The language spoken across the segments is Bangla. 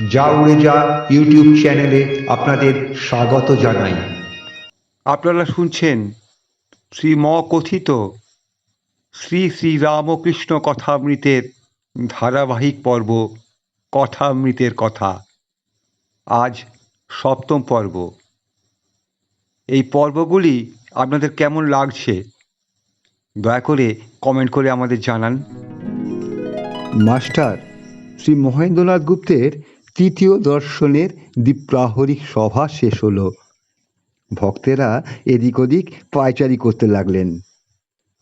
যা উড়ে যা ইউটিউব চ্যানেলে আপনাদের স্বাগত জানাই। আপনারা শুনছেন শ্রী মকথিত কথিত শ্রী শ্রী রামকৃষ্ণ কথামৃতের ধারাবাহিক পর্ব কথামৃতের কথা। আজ সপ্তম পর্ব। এই পর্বগুলি আপনাদের কেমন লাগছে দয়া করে কমেন্ট করে আমাদের জানান। মাস্টার শ্রী মহেন্দ্রনাথ গুপ্তের তৃতীয় দর্শনের দ্বীপ্রাহরিক সভা শেষ হলো। ভক্তেরা এদিক ওদিক পায়চারি করতে লাগলেন।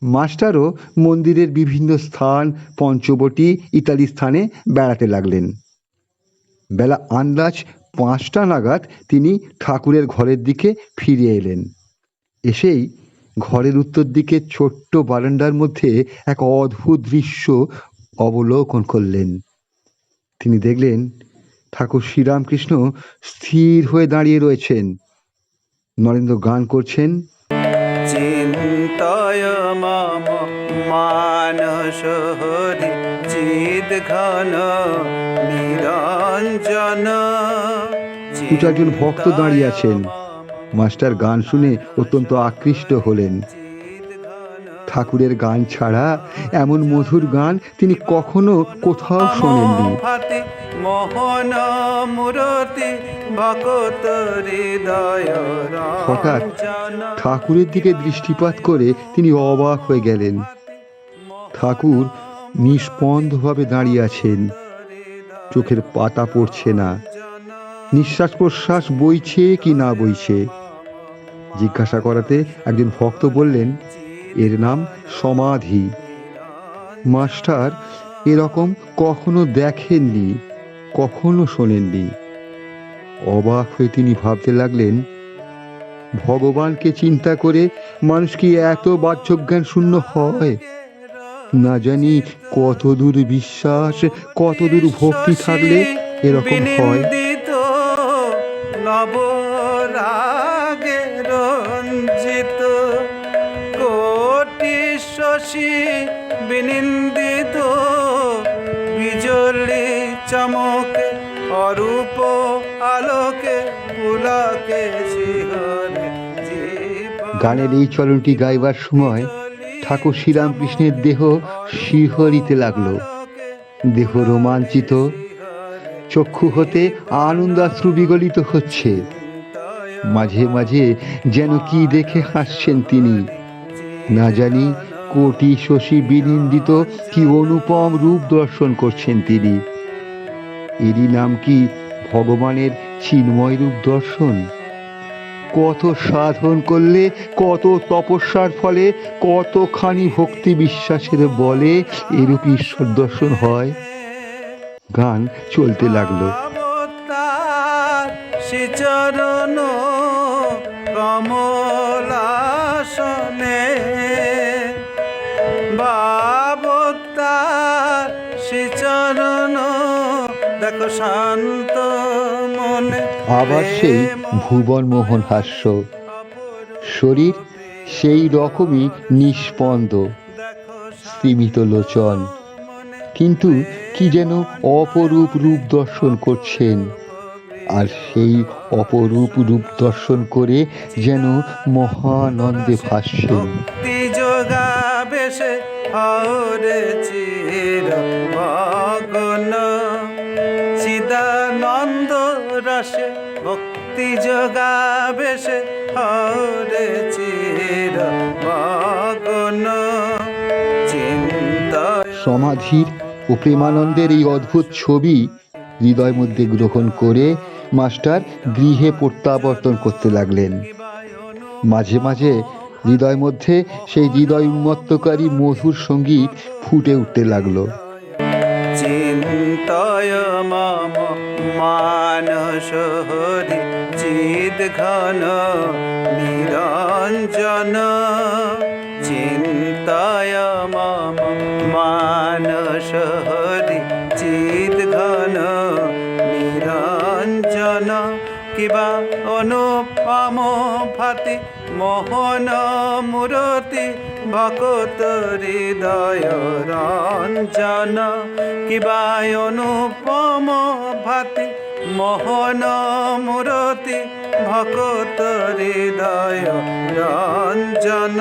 মাস্টারও মন্দিরের বিভিন্ন স্থান, পঞ্চবটি ইত্যাদি স্থানে বেড়াতে লাগলেন। বেলা আন্দাজ পাঁচটা নাগাদ তিনি ঠাকুরের ঘরের দিকে ফিরে এলেন। এসেই ঘরের উত্তর দিকে ছোট্ট বারান্দার মধ্যে এক অদ্ভুত দৃশ্য অবলোকন করলেন। তিনি দেখলেন ঠাকুর শ্রীরামকৃষ্ণ স্থির হয়ে দাঁড়িয়ে রয়েছেন। নরেন্দ্র গান করছেন। চিন্তয় মম মানস হরি চিদ ঘন নিরঞ্জন। দু চারজন ভক্ত দাঁড়িয়ে আছেন। মাস্টার গান শুনে অত্যন্ত আকৃষ্ট হলেন। ঠাকুরের গান ছাড়া এমন মধুর গান তিনি কখনো কোথাও শোনেননি। হঠাৎ ঠাকুরের দিকে দৃষ্টিপাত করে তিনি অবাক হয়ে গেলেন। ঠাকুর নিষ্পন্দভাবে দাঁড়িয়ে আছেন। চোখের পাতা পড়ছে না। নিঃশ্বাস প্রশ্বাস বইছে কি না বইছে। জিজ্ঞাসা করাতে একজন ভক্ত বললেন এর নাম সমাধি। মাস্টার এরকম কখনো দেখেননি, কখনো শোনেননি। অবাক হয়ে তিনি ভাবতে লাগলেন, ভগবানকে চিন্তা করে মানুষ কি এত বাহ্যজ্ঞান শূন্য হয়? না জানি কত দূর বিশ্বাস কত দূর ভক্তি থাকলে এরকম হয়। বিনিন্দিত শশী বিনিন্দিত বিজলি চমকে অরূপ আলোকে পুলকে গানের এই চরণটি গাইবার সময় ঠাকুর শ্রীরামকৃষ্ণের দেহ শিহরিতে লাগল। দেহ রোমাঞ্চিত। চক্ষু হতে আনন্দাশ্রু বিগলিত হচ্ছে। মাঝে মাঝে যেন কি দেখে হাসছেন তিনি। না জানি কোটি শশী বিনিন্দিত কি অনুপম রূপ দর্শন করছেন তিনি? এরই নাম কি ভগবানের চিন্ময় রূপ দর্শন? কত সাধন করলে, কত তপস্যার ফলে, কতখানি ভক্তি বিশ্বাসের বলে এরূপ ঈশ্বর দর্শন হয়? গান চলতে লাগল। অবতার শ্রীচরণ কমলাসনে শান্ত মনে আবার সেই ভুবন মোহন হাস্য। শরীর সেই রকমই নিষ্পন্দ স্তিমিত লোচন। কিন্তু কি যেন অপরূপ রূপ দর্শন করছেন। আর সেই অপরূপ রূপ দর্শন করে যেন মহানন্দে ভাসছেন। ভক্তি চিদানন্দ রসে, ভক্তি যোগা বেশে, হরে চির মগন। সমাধির ও প্রেমানন্দের এই অদ্ভুত ছবি হৃদয় মধ্যে গ্রহণ করে মাস্টার গৃহে প্রত্যাবর্তন করতে লাগলেন। মাঝে মাঝে হৃদয় মধ্যে সেই হৃদয় উন্মত্তকারী মধুর সংগীত ফুটে উঠতে লাগল। চিন্তয় মম মানস হরি চিদ ঘন নিরঞ্জন। চিন্তায় মম মানস হরি চিদ ঘন নিরঞ্জন। কিবা অনুপম ভাতি, মোহন মূরতি, ভকত হৃদয় রঞ্জন। কিবা অনুপম ভাতি, মোহন মূরতি, ভকত হৃদয় রঞ্জন।